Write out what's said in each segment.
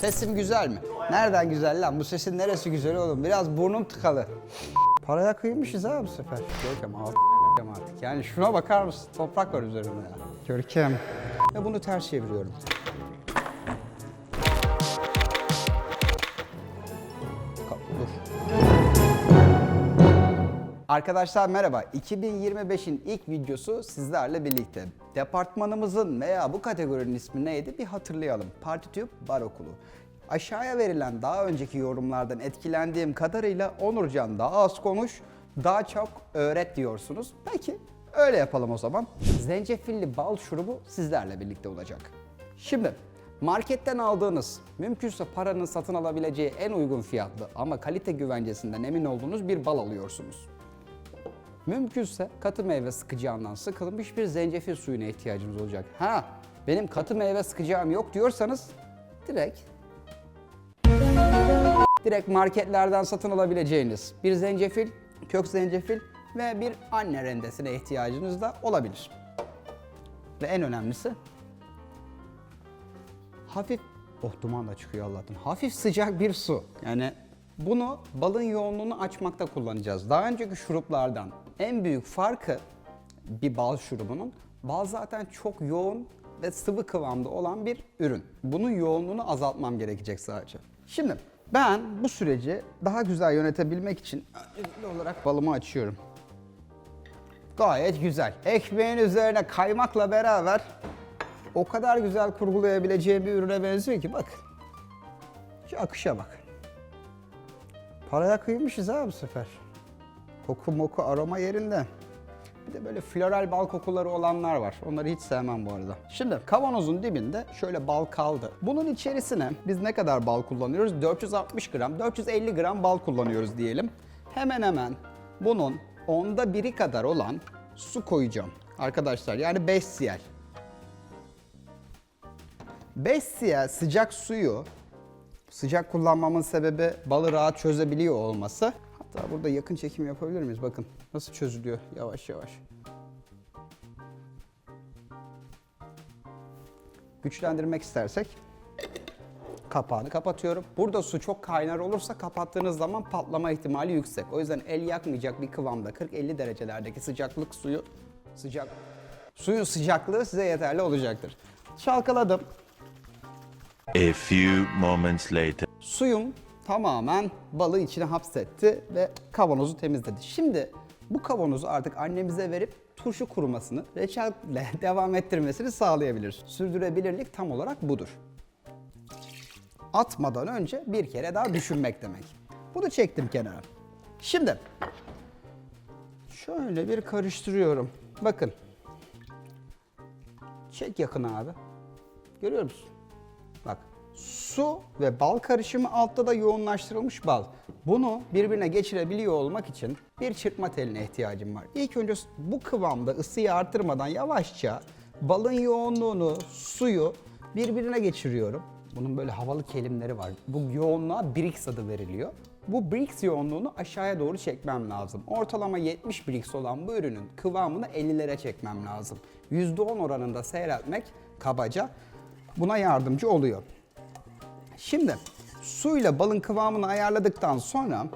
Sesim güzel mi? Nereden güzel lan? Bu sesin neresi güzel oğlum? Biraz burnum tıkalı. Paraya kıymışız ha bu sefer. Görkem ağzı artık. Yani şuna bakar mısın? Toprak var üzerinde ya. Görkem. Ve bunu ters çeviriyorum. Arkadaşlar merhaba. 2025'in ilk videosu sizlerle birlikte. Departmanımızın veya bu kategorinin ismi neydi bir hatırlayalım. PartiTube Bar Okulu. Aşağıya verilen daha önceki yorumlardan etkilendiğim kadarıyla Onurcan daha az konuş, daha çok öğret diyorsunuz. Peki öyle yapalım o zaman. Zencefilli bal şurubu sizlerle birlikte olacak. Şimdi marketten aldığınız, mümkünse paranın satın alabileceği en uygun fiyatlı ama kalite güvencesinden emin olduğunuz bir bal alıyorsunuz. Mümkünse katı meyve sıkacağından sıkılmış bir zencefil suyuna ihtiyacımız olacak. Ha, benim katı meyve sıkacağım yok diyorsanız direkt direkt marketlerden satın alabileceğiniz bir zencefil, kök zencefil ve bir anne rendesine ihtiyacınız da olabilir. Ve en önemlisi hafif oh duman da çıkıyor Allah'tan. Hafif sıcak bir su. Yani bunu balın yoğunluğunu açmakta kullanacağız. Daha önceki şuruplardan en büyük farkı bir bal şurubunun bal zaten çok yoğun ve sıvı kıvamda olan bir ürün. Bunun yoğunluğunu azaltmam gerekecek sadece. Şimdi ben bu süreci daha güzel yönetebilmek için öncelikli olarak balımı açıyorum. Gayet güzel. Ekmeğin üzerine kaymakla beraber o kadar güzel kurgulayabileceğim bir ürüne benziyor ki bak. Şu akışa bak. Paraya kıymışız ha bu sefer. Koku moku aroma yerinde. Bir de böyle floral bal kokuları olanlar var. Onları hiç sevmem bu arada. Şimdi kavanozun dibinde şöyle bal kaldı. Bunun içerisine biz ne kadar bal kullanıyoruz? 460 gram, 450 gram bal kullanıyoruz diyelim. Hemen hemen bunun onda biri kadar olan su koyacağım. Arkadaşlar yani 5 cl. 5 cl sıcak suyu sıcak kullanmamın sebebi balı rahat çözebiliyor olması. Hatta burada yakın çekim yapabilir miyiz? Bakın nasıl çözülüyor yavaş yavaş. Güçlendirmek istersek kapağını kapatıyorum. Burada su çok kaynar olursa kapattığınız zaman patlama ihtimali yüksek. O yüzden el yakmayacak bir kıvamda 40-50 derecelerdeki sıcaklık suyu sıcak suyun sıcaklığı size yeterli olacaktır. Çalkaladım. A few moments later. Suyum tamamen balı içine hapsetti ve kavanozu temizledi. Şimdi bu kavanozu artık annemize verip turşu kurumasını, reçelle devam ettirmesini sağlayabiliriz. Sürdürebilirlik tam olarak budur. Atmadan önce bir kere daha düşünmek demek. Bunu çektim kenara. Şimdi şöyle bir karıştırıyorum. Bakın. Çek yakın abi. Görüyor musun? Bak su ve bal karışımı altta da yoğunlaştırılmış bal. Bunu birbirine geçirebiliyor olmak için bir çırpma teline ihtiyacım var. İlk önce bu kıvamda ısıyı artırmadan yavaşça balın yoğunluğunu, suyu birbirine geçiriyorum. Bunun böyle havalı kelimleri var. Bu yoğunluğa Brix adı veriliyor. Bu Brix yoğunluğunu aşağıya doğru çekmem lazım. Ortalama 70 Brix olan bu ürünün kıvamını 50'lere çekmem lazım. %10 oranında seyreltmek kabaca buna yardımcı oluyor. Şimdi suyla balın kıvamını ayarladıktan sonra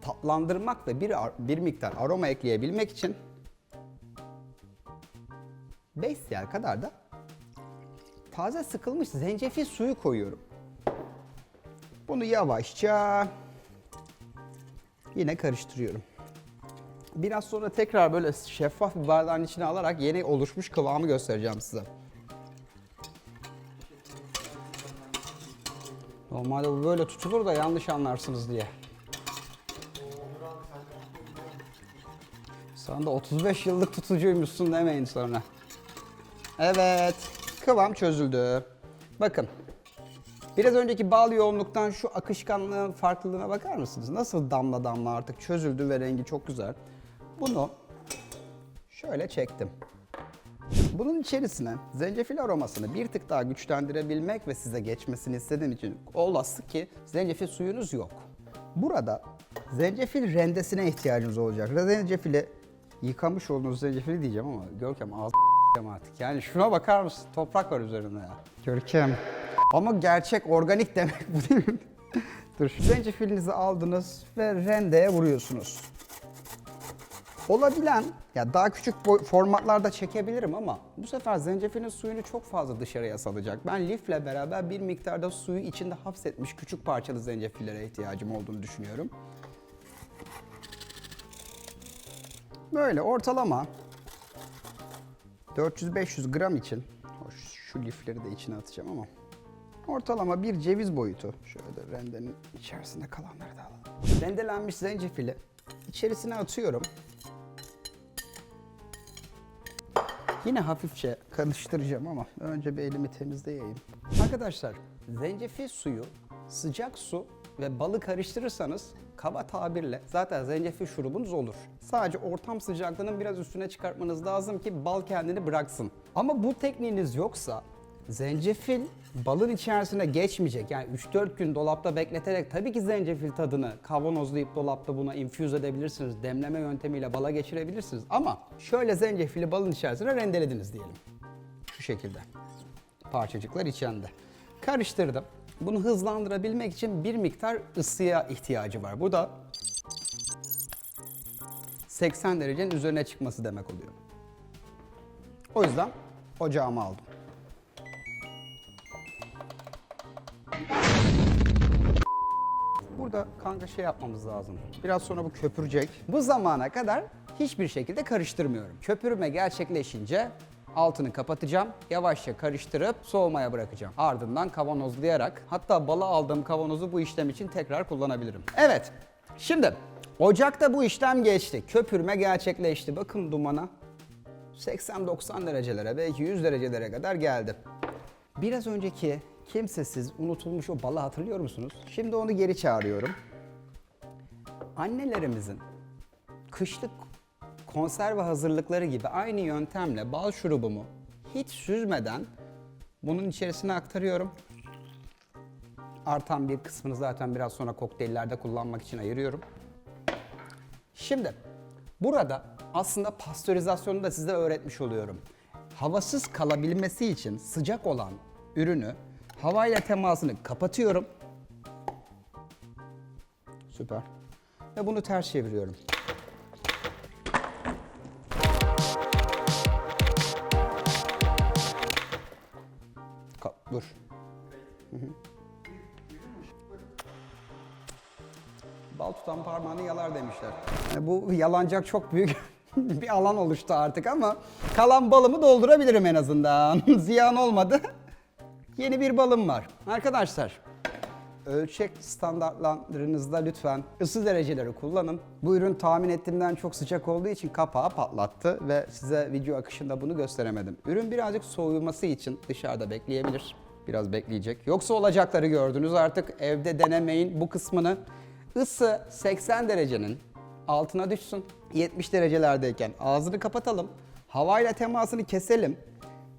tatlandırmak ve bir, bir miktar aroma ekleyebilmek için 5 cl kadar da taze sıkılmış zencefil suyu koyuyorum. Bunu yavaşça yine karıştırıyorum. Biraz sonra tekrar böyle şeffaf bir bardağın içine alarak yeni oluşmuş kıvamı göstereceğim size. Normalde bu böyle tutulur da yanlış anlarsınız diye. Sen de 35 yıllık tutucuymuşsun demeyin sonra. Evet, kıvam çözüldü. Bakın, biraz önceki bal yoğunluktan şu akışkanlığın farklılığına bakar mısınız? Nasıl damla damla artık çözüldü ve rengi çok güzel. Bunu şöyle çektim. Bunun içerisine zencefil aromasını bir tık daha güçlendirebilmek ve size geçmesini istediğim için olası ki zencefil suyunuz yok. Burada zencefil rendesine ihtiyacınız olacak. Zencefili yıkamış olduğunuz zencefili diyeceğim ama Görkem ağzı artık. Yani şuna bakar mısın? Toprak var üzerinde ya. Görkem. Ama gerçek organik demek bu değil mi? Dur. Zencefilinizi aldınız ve rendeye vuruyorsunuz. Olabilen, ya daha küçük formatlarda çekebilirim ama bu sefer zencefilin suyunu çok fazla dışarıya salacak. Ben lifle beraber bir miktarda suyu içinde hapsetmiş küçük parçalı zencefillere ihtiyacım olduğunu düşünüyorum. Böyle ortalama 400-500 gram için, şu lifleri de içine atacağım ama ortalama bir ceviz boyutu. Şöyle rendenin içerisinde kalanları da alalım. Rendelenmiş zencefili içerisine atıyorum. Yine hafifçe karıştıracağım ama önce bir elimi temizleyeyim. Arkadaşlar zencefil suyu, sıcak su ve balı karıştırırsanız kaba tabirle zaten zencefil şurubunuz olur. Sadece ortam sıcaklığının biraz üstüne çıkartmanız lazım ki bal kendini bıraksın. Ama bu tekniğiniz yoksa zencefil balın içerisine geçmeyecek. Yani 3-4 gün dolapta bekleterek tabii ki zencefil tadını kavanozlayıp dolapta buna infuse edebilirsiniz. Demleme yöntemiyle bala geçirebilirsiniz. Ama şöyle zencefili balın içerisine rendelediniz diyelim. Şu şekilde. Parçacıklar içinde. Karıştırdım. Bunu hızlandırabilmek için bir miktar ısıya ihtiyacı var. Bu da 80 derecenin üzerine çıkması demek oluyor. O yüzden ocağıma aldım. Burada kanka şey yapmamız lazım. Biraz sonra bu köpürecek. Bu zamana kadar hiçbir şekilde karıştırmıyorum. Köpürme gerçekleşince altını kapatacağım. Yavaşça karıştırıp soğumaya bırakacağım. Ardından kavanozlayarak hatta bala aldığım kavanozu bu işlem için tekrar kullanabilirim. Evet. Şimdi ocakta bu işlem geçti. Köpürme gerçekleşti. Bakın dumana. 80-90 derecelere belki 100 derecelere kadar geldi. Biraz önceki kimsesiz unutulmuş o balı hatırlıyor musunuz? Şimdi onu geri çağırıyorum. Annelerimizin kışlık konserve hazırlıkları gibi aynı yöntemle bal şurubumu hiç süzmeden bunun içerisine aktarıyorum. Artan bir kısmını zaten biraz sonra kokteyllerde kullanmak için ayırıyorum. Şimdi burada aslında pastörizasyonu da size öğretmiş oluyorum. Havasız kalabilmesi için sıcak olan ürünü havayla temasını kapatıyorum. Süper. Ve bunu ters çeviriyorum. Ka- dur. Bal tutan parmağını yalar demişler. Yani bu yalancak çok büyük bir alan oluştu artık ama kalan balımı doldurabilirim en azından. Ziyan olmadı. Yeni bir balım var. Arkadaşlar ölçek standartlarınızda lütfen ısı dereceleri kullanın. Bu ürün tahmin ettiğimden çok sıcak olduğu için kapağı patlattı ve size video akışında bunu gösteremedim. Ürün birazcık soğuması için dışarıda bekleyebilir. Biraz bekleyecek. Yoksa olacakları gördünüz artık evde denemeyin bu kısmını. Isı 80 derecenin altına düşsün. 70 derecelerdeyken ağzını kapatalım. Havayla temasını keselim.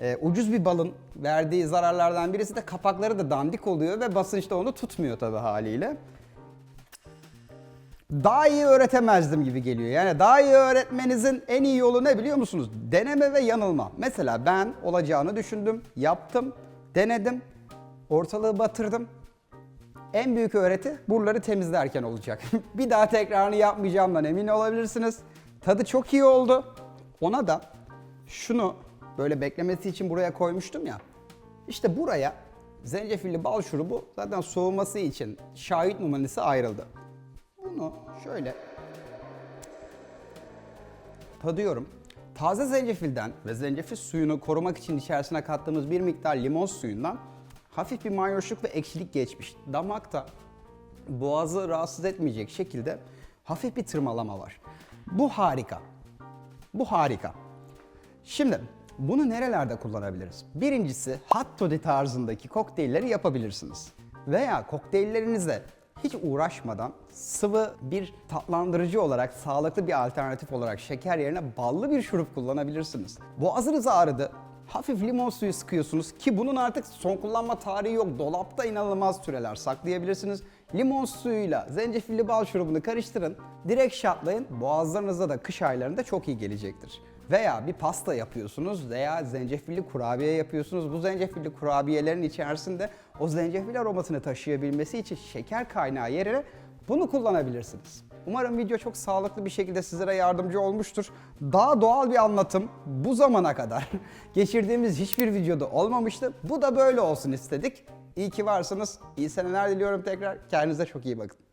Ee, ucuz bir balın verdiği zararlardan birisi de kapakları da dandik oluyor ve basınçta onu tutmuyor tabii haliyle. Daha iyi öğretemezdim gibi geliyor. Yani daha iyi öğretmenizin en iyi yolu ne biliyor musunuz? Deneme ve yanılma. Mesela ben olacağını düşündüm, yaptım, denedim, ortalığı batırdım. En büyük öğreti buraları temizlerken olacak. bir daha tekrarını yapmayacağımdan emin olabilirsiniz. Tadı çok iyi oldu. Ona da şunu böyle beklemesi için buraya koymuştum ya. İşte buraya zencefilli bal şurubu zaten soğuması için şahit numarası ayrıldı. Bunu şöyle tadıyorum. Taze zencefilden ve zencefil suyunu korumak için içerisine kattığımız bir miktar limon suyundan hafif bir mayhoşluk ve ekşilik geçmiş. Damakta boğazı rahatsız etmeyecek şekilde hafif bir tırmalama var. Bu harika. Bu harika. Şimdi bunu nerelerde kullanabiliriz? Birincisi hot toddy tarzındaki kokteylleri yapabilirsiniz. Veya kokteyllerinize hiç uğraşmadan sıvı bir tatlandırıcı olarak, sağlıklı bir alternatif olarak şeker yerine ballı bir şurup kullanabilirsiniz. Boğazınız ağrıdı, hafif limon suyu sıkıyorsunuz ki bunun artık son kullanma tarihi yok. Dolapta inanılmaz süreler saklayabilirsiniz. Limon suyuyla zencefilli bal şurubunu karıştırın. Direkt şatlayın. Boğazlarınıza da kış aylarında çok iyi gelecektir. Veya bir pasta yapıyorsunuz veya zencefilli kurabiye yapıyorsunuz. Bu zencefilli kurabiyelerin içerisinde o zencefil aromasını taşıyabilmesi için şeker kaynağı yerine bunu kullanabilirsiniz. Umarım video çok sağlıklı bir şekilde sizlere yardımcı olmuştur. Daha doğal bir anlatım bu zamana kadar geçirdiğimiz hiçbir videoda olmamıştı. Bu da böyle olsun istedik. İyi ki varsınız. İyi seneler diliyorum tekrar. Kendinize çok iyi bakın.